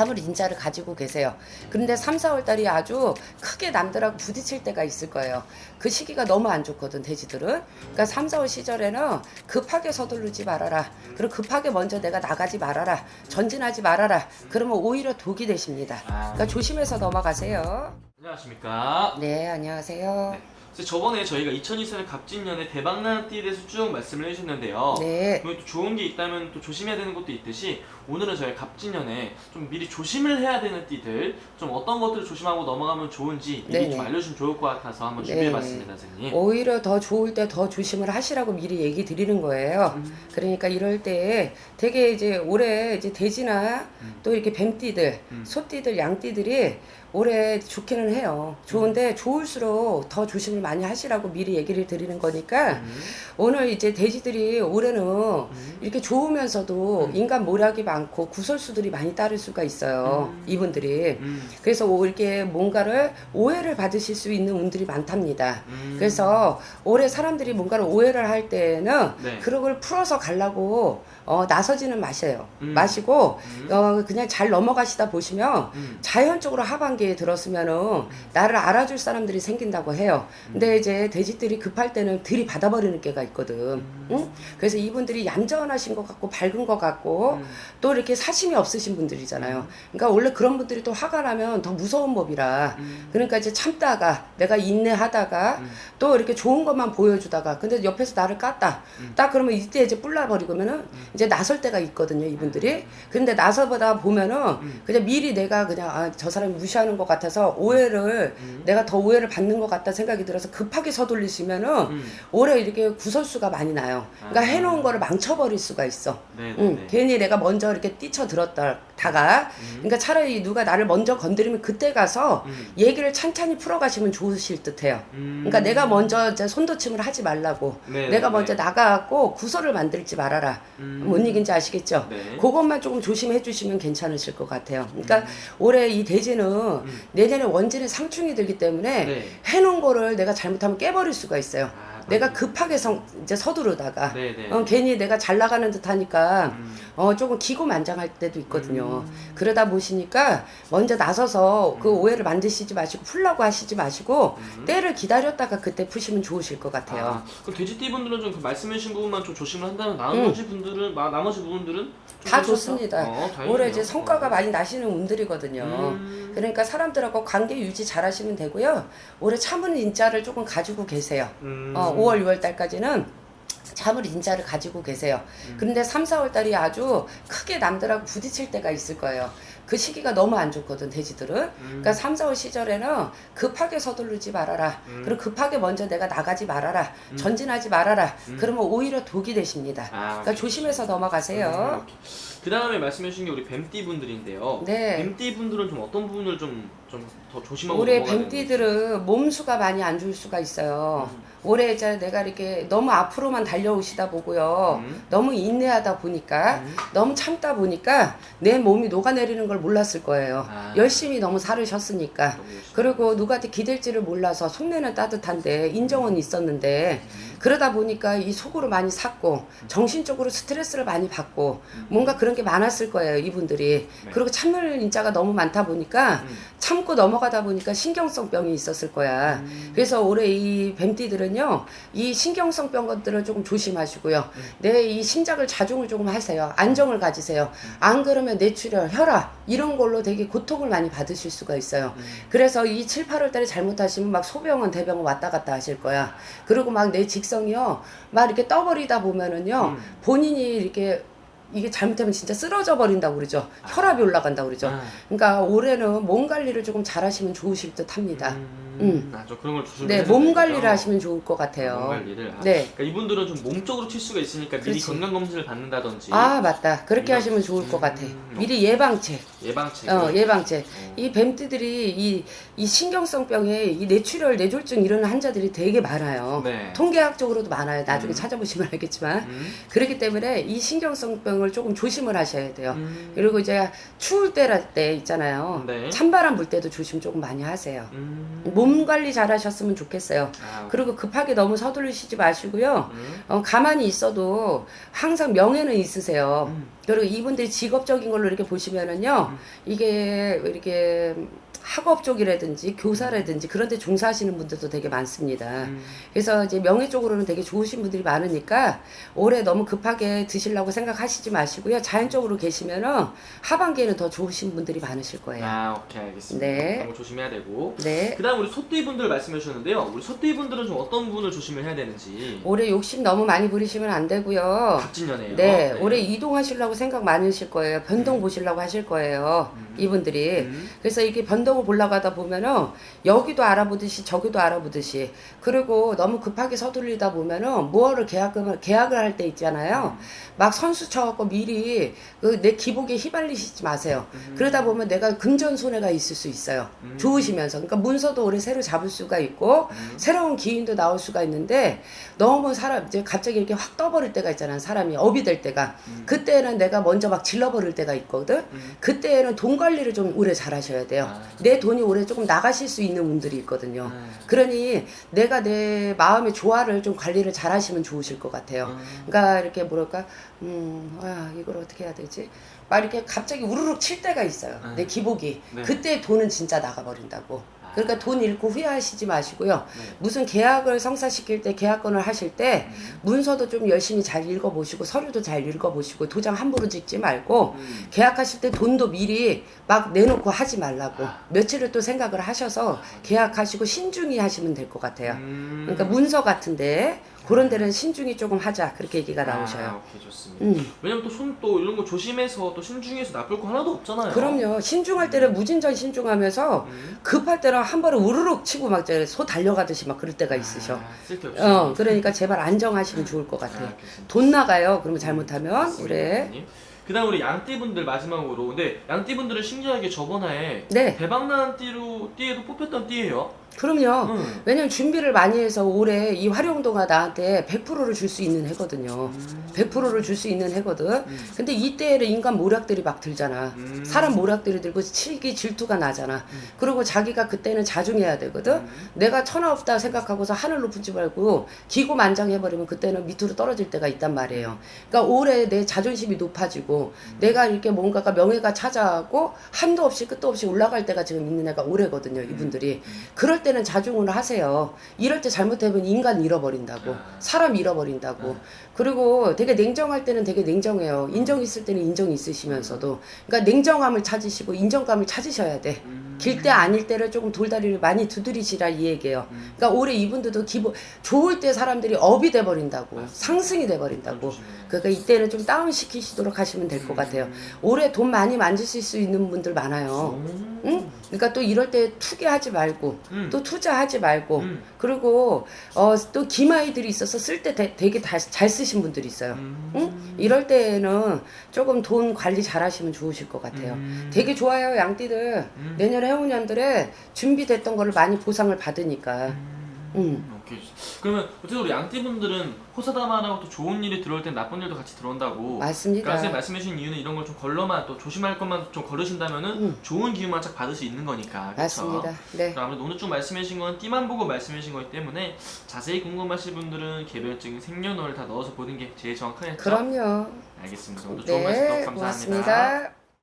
잠을 인자를 가지고 계세요. 그런데 3, 4월 달이 아주 크게 남들하고 부딪힐 때가 있을 거예요. 그 시기가 너무 안 좋거든, 돼지들은. 그러니까 3, 4월 시절에는 급하게 서두르지 말아라. 그리고 급하게 먼저 내가 나가지 말아라. 전진하지 말아라. 그러면 오히려 독이 되십니다. 그러니까 조심해서 넘어가세요. 안녕하십니까. 네, 안녕하세요. 그래서 저번에 저희가 2024년 갑진년에 대박나는 띠에 대해서 쭉 말씀을 해주셨는데요. 네. 그리고 또 좋은 게 있다면 또 조심해야 되는 것도 있듯이 오늘은 저희 갑진년에 좀 미리 조심을 해야 되는 띠들 좀 어떤 것들을 조심하고 넘어가면 좋은지 미리 네네. 좀 알려주면 좋을 것 같아서 한번 네. 준비해봤습니다, 선생님. 오히려 더 좋을 때 더 조심을 하시라고 미리 얘기 드리는 거예요. 음. 그러니까 이럴 때 되게 이제 올해 이제 돼지나 음. 또 이렇게 뱀띠들, 음. 소띠들, 양띠들이 올해 좋기는 해요. 좋은데 좋을수록 더 조심을 많이 하시라고 미리 얘기를 드리는 거니까 음. 오늘 이제 돼지들이 올해는 음. 이렇게 좋으면서도 음. 인간 모략이 많고 구설수들이 많이 따를 수가 있어요. 음. 이분들이. 음. 그래서 오- 이렇게 뭔가를 오해를 받으실 수 있는 운들이 많답니다. 음. 그래서 올해 사람들이 뭔가를 오해를 할 때는 네. 그런 걸 풀어서 가려고 어, 나서지는 마세요. 음. 마시고 음. 어, 그냥 잘 넘어가시다 보시면 음. 자연적으로 하반기 에 들었으면은 나를 알아줄 사람들이 생긴다고 해요. 근데 이제 돼지들이 급할 때는 들이 받아버리는 게가 있거든. 음. 응? 그래서 이분들이 얌전하신 것 같고 밝은 것 같고 음. 또 이렇게 사심이 없으신 분들이잖아요. 그러니까 원래 그런 분들이 또 화가 나면 더 무서운 법이라. 음. 그러니까 이제 참다가 내가 인내하다가 음. 또 이렇게 좋은 것만 보여주다가 근데 옆에서 나를 깠다 음. 딱 그러면 이때 이제 뿔나버리면은 이제 나설 때가 있거든요 이분들이 근데 나서보다 보면은 음. 그냥 미리 내가 그냥 아, 저 사람이 무시하는 것 같아서 오해를 음. 내가 더 오해를 받는 것 같다 생각이 들어서 급하게 서둘리시면은 음. 올해 이렇게 구설수가 많이 나요 그러니까 아. 해놓은 거를 망쳐버릴 수가 있어 네, 네, 응, 네. 괜히 내가 먼저 이렇게 뛰쳐들었다 가 음. 그러니까 차라리 누가 나를 먼저 건드리면 그때 가서 음. 얘기를 찬찬히 풀어가시면 좋으실 듯해요. 음. 그러니까 내가 먼저 이제 손도침을 하지 말라고. 네, 내가 네, 먼저 네. 나가갖고 구설을 만들지 말아라. 음. 뭔 얘기인지 아시겠죠? 네. 그것만 조금 조심해 주시면 괜찮으실 것 같아요. 그러니까 음. 올해 이 돼지는 내년에 원진에 상충이 들기 때문에 네. 해놓은 거를 내가 잘못하면 깨버릴 수가 있어요. 아, 내가 급하게 성, 이제 서두르다가 네, 네. 어, 괜히 내가 잘 나가는 듯 하니까 음. 어, 조금 기고만장할 때도 있거든요. 음. 그러다 보시니까 먼저 나서서 그 오해를 만드시지 마시고 풀라고 하시지 마시고 음. 때를 기다렸다가 그때 푸시면 좋으실 것 같아요. 아, 그럼 돼지띠 분들은 좀 그 말씀해주신 부분만 좀 조심을 한다면 음. 나머지 분들은 마, 나머지 부분들은 좀다 괜찮다? 좋습니다. 어. 올해 이제 성과가 어. 많이 나시는 운들이거든요. 음. 그러니까 사람들하고 관계 유지 잘 하시면 되고요. 올해 참은 인자를 조금 가지고 계세요. 음. 어, 5월, 6월 달까지는 참을 인자를 가지고 계세요. 음. 그런데 3, 4월 달이 아주 크게 남들하고 부딪힐 때가 있을 거예요. 그 시기가 너무 안 좋거든, 돼지들은. 음. 그러니까 3, 4월 시절에는 급하게 서두르지 말아라. 음. 그리고 급하게 먼저 내가 나가지 말아라. 음. 전진하지 말아라. 음. 그러면 오히려 독이 되십니다. 아, 그러니까 조심해서 넘어가세요. 그 다음에 말씀해 주신 게 우리 뱀띠 분들인데요. 네. 뱀띠 분들은 좀 어떤 부분을 좀 좀 더 조심하고 올해 넘어가야 뱀띠들은 몸수가 많이 안 좋을 수가 있어요. 음. 올해 이제 내가 이렇게 너무 앞으로만 달려오시다 보고요. 음. 너무 인내하다 보니까 음. 너무 참다 보니까 내 몸이 녹아내리는 걸 몰랐을 거예요. 아. 열심히 너무. 너무 열심히. 그리고 누구한테 기댈지를 몰라서 속내는 따뜻한데 인정은 있었는데 음. 그러다 보니까 이 속으로 많이 샀고 정신적으로 스트레스를 많이 받고 음. 뭔가 그런 게 많았을 거예요 이분들이 네. 그리고 참을 인자가 너무 많다 보니까 음. 참고 넘어가다 보니까 신경성 병이 있었을 거야 음. 그래서 올해 이 뱀띠들은요 이 신경성 병 것들을 조금 조심하시고요 음. 내이 심장을 자중을 조금 하세요 안정을 가지세요 안 그러면 뇌출혈 혈압 이런 걸로 되게 고통을 많이 받으실 수가 있어요 음. 그래서 이 7, 8월 달에 잘못하시면 막 소병원 대병원 왔다 갔다 하실 거야. 그리고 막 내 직성이요. 막 이렇게 떠버리다 보면은요. 음. 본인이 이렇게 이게 잘못하면 진짜 쓰러져 버린다고 그러죠. 혈압이 올라간다고 그러죠. 아. 그러니까 올해는 몸 관리를 조금 잘 하시면 좋으실 듯 합니다. 음. 음. 아, 저 그런 걸 조심. 네, 몸 관리를 하시면 좋을 것몸 같아요. 관리를. 아, 네. 그러니까 이분들은 좀 몸적으로 칠 수가 있으니까 미리 그렇지. 건강 검진을 받는다든지. 아, 맞다. 그렇게 이런- 하시면 좋을 것 같아. 음. 미리 예방책. 예방책. 어, 예방책. 어. 이 뱀띠들이 이, 이 신경성 병에 이 뇌출혈, 뇌졸중 이런 환자들이 되게 많아요. 네. 통계학적으로도 많아요. 나중에 음. 찾아보시면 알겠지만. 음. 그렇기 때문에 이 신경성병을 조금 조심을 하셔야 돼요. 음. 그리고 이제 추울 때랄 때 있잖아요. 네. 찬바람 불 때도 조심 조금 많이 하세요. 음. 몸몸 관리 잘 하셨으면 좋겠어요. 아, 그리고 급하게 너무 서두르시지 마시고요. 음. 어, 가만히 있어도 항상 명예는 있으세요. 음. 그리고 이분들이 직업적인 걸로 이렇게 보시면은요, 음. 이게 이렇게 학업 쪽이라든지 교사라든지 그런 데 종사하시는 분들도 되게 많습니다. 음. 그래서 이제 명예 쪽으로는 되게 좋으신 분들이 많으니까 올해 너무 급하게 드시려고 생각하시지 마시고요. 자연적으로 계시면은 하반기에는 더 좋으신 분들이 많으실 거예요. 아 오케이 알겠습니다. 네. 너무 조심해야 되고. 네. 그다음 우리 소띠 분들 말씀해 주셨는데요. 우리 소띠 분들은 좀 어떤 부분을 조심을 해야 되는지. 올해 욕심 너무 많이 부리시면 안 되고요. 갑진년이에요. 네, 올해 이동하시려고 생각 많으실 거예요. 변동 보시려고 하실 거예요. 음. 이분들이. 음. 그래서 이렇게 변동을 보려고 하다 보면은 여기도 알아보듯이 저기도 알아보듯이 그리고 너무 급하게 서둘리다 보면은 무엇을 계약을 계약을 할 때 있잖아요. 막 선수 쳐갖고 미리 그 내 기복에 휘말리시지 마세요. 음. 그러다 보면 내가 금전 손해가 있을 수 있어요. 음. 좋으시면서 그러니까 문서도 올해 새로 잡을 수가 있고 음. 새로운 기인도 나올 수가 있는데 너무 사람 이제 갑자기 이렇게 확 떠버릴 때가 있잖아요. 사람이 업이 될 때가 음. 그때는 내가 먼저 막 질러버릴 때가 있거든. 음. 그때는 돈 관리를 좀 오래 잘 하셔야 돼요. 아. 내 돈이 올해 조금 나가실 수 있는 분들이 있거든요. 음. 그러니 내가 내 마음의 조화를 좀 관리를 잘 하시면 좋으실 것 같아요. 음. 그러니까 이렇게 뭐랄까, 음, 아, 이걸 어떻게 해야 되지? 막 이렇게 갑자기 우르륵 칠 때가 있어요. 음. 내 기복이. 네. 그때 돈은 진짜 나가버린다고. 아. 그러니까 돈 잃고 후회하시지 마시고요. 네. 무슨 계약을 성사시킬 때 계약건을 하실 때 음. 문서도 좀 열심히 잘 읽어보시고 서류도 잘 읽어보시고 도장 함부로 찍지 말고 음. 계약하실 때 돈도 미리 막 내놓고 하지 말라고 아. 며칠을 또 생각을 하셔서 계약하시고 신중히 하시면 될 것 같아요. 음. 그러니까 문서 같은데 그런 데는 신중히 조금 하자 그렇게 얘기가 나오셔요. 아, 오케이 좋습니다. 음. 왜냐면 또 손 또 이런 거 조심해서 또 신중해서 나쁠 거 하나도 없잖아요. 그럼요. 신중할 때는 무진전 신중하면서 음. 급할 때는 한 번에 우르륵 치고 막소 달려가듯이 막 그럴 때가 있으셔. 아. 어, 그러니까 제발 안정하시면 좋을 것 같아요. 아. 돈 나가요. 그러면 잘못하면. 선생님. 그다음 우리 양띠분들 마지막으로 근데 양띠분들은 신기하게 저번에 네, 대박난 띠로 띠에도 뽑혔던 띠예요. 그럼요. 응. 왜냐면 준비를 많이 해서 올해 이 활용도가 나한테 100%를 줄 수 있는 해거든요. 음. 100%를 줄 수 있는 해거든. 음. 근데 이때에는 인간 모략들이 막 들잖아. 음. 사람 모략들이 들고 칠기 질투가 나잖아. 음. 그리고 자기가 그때는 자중해야 되거든. 음. 내가 천하 없다 생각하고서 하늘 높은 줄 알고 기고만장해버리면 그때는 밑으로 떨어질 때가 있단 말이에요. 그러니까 올해 내 자존심이 높아지고 내가 이렇게 뭔가가 명예가 찾아가고 한도 없이 끝도 없이 올라갈 때가 지금 있는 애가 올해거든요. 이분들이. 그럴 때는 자중을 하세요. 이럴 때 잘못하면 인간 잃어버린다고. 아. 사람 잃어버린다고. 아. 그리고 되게 냉정할 때는 되게 냉정해요. 인정 있을 때는 인정 있으시면서도. 그러니까 냉정함을 찾으시고 인정감을 찾으셔야 돼. 음. 길때 아닐 때를 조금 돌다리를 많이 두드리시라 이 얘기예요. 음. 그러니까 올해 이분들도 기본 좋을 때 사람들이 업이 돼 버린다고 상승이 돼 버린다고. 조심해요. 그러니까 이때는 좀 다운 시키시도록 하시면 될 것 같아요. 올해 돈 많이 만지실 수 있는 분들 많아요. 음. 응? 그러니까 또 이럴 때 투기하지 말고 음. 또 투자하지 말고 음. 그리고 어, 또 기마이들이 있어서 쓸 때 되게 다, 잘 쓰신 분들이 있어요. 음. 응? 이럴 때는 조금 돈 관리 잘 하시면 좋으실 것 같아요. 음. 되게 좋아요, 양띠들. 음. 내년 해운년들에 준비됐던 거를 많이 보상을 받으니까. 음. 음. 오케이. 그러면 어쨌든 우리 양띠 분들은 호사다마라고 또 좋은 일이 들어올 땐 나쁜 일도 같이 들어온다고. 맞습니다. 그러니까 선생님 말씀해주신 이유는 이런 걸 좀 걸러만 또 조심할 것만 좀 걸으신다면은 음. 좋은 기운만 쫙 받을 수 있는 거니까. 그쵸? 맞습니다. 네. 그럼 아무래도 오늘 쭉 말씀해주신 건 띠만 보고 말씀해주신 거기 때문에 자세히 궁금하신 분들은 개별적인 생년월일 다 넣어서 보는 게 제일 정확하겠죠? 그럼요. 알겠습니다. 오늘 좋은 말씀 네, 너무 감사합니다. 고맙습니다.